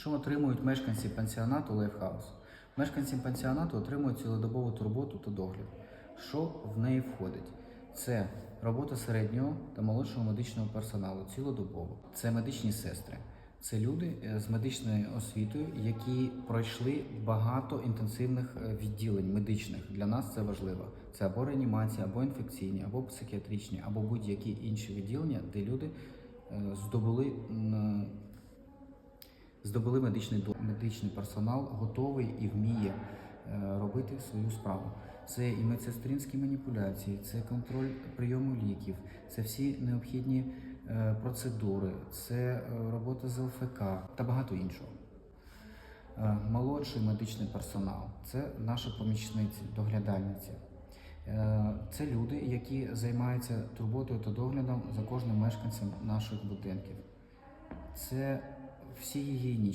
Що отримують мешканці пансіонату Лайфхаус? Мешканці пансіонату отримують цілодобову турботу та догляд. Що в неї входить? Це робота середнього та молодшого медичного персоналу цілодобово. Це медичні сестри. Це люди е, з медичною освітою, які пройшли багато інтенсивних е, відділень медичних. Для нас це важливо. Це або реанімація, або інфекційні, або психіатричні, або будь-які інші відділення, де люди е, здобули здобули медичний до- медичний персонал, готовий і вміє е, робити свою справу. Це і медсестринські маніпуляції, це контроль прийому ліків, це всі необхідні е, процедури, це е, робота з ЛФК та багато іншого. Молодший медичний персонал це наші помічниці, доглядальниці. Це люди, які займаються турботою та доглядом за кожним мешканцем наших будинків. Це всі гігієнічні.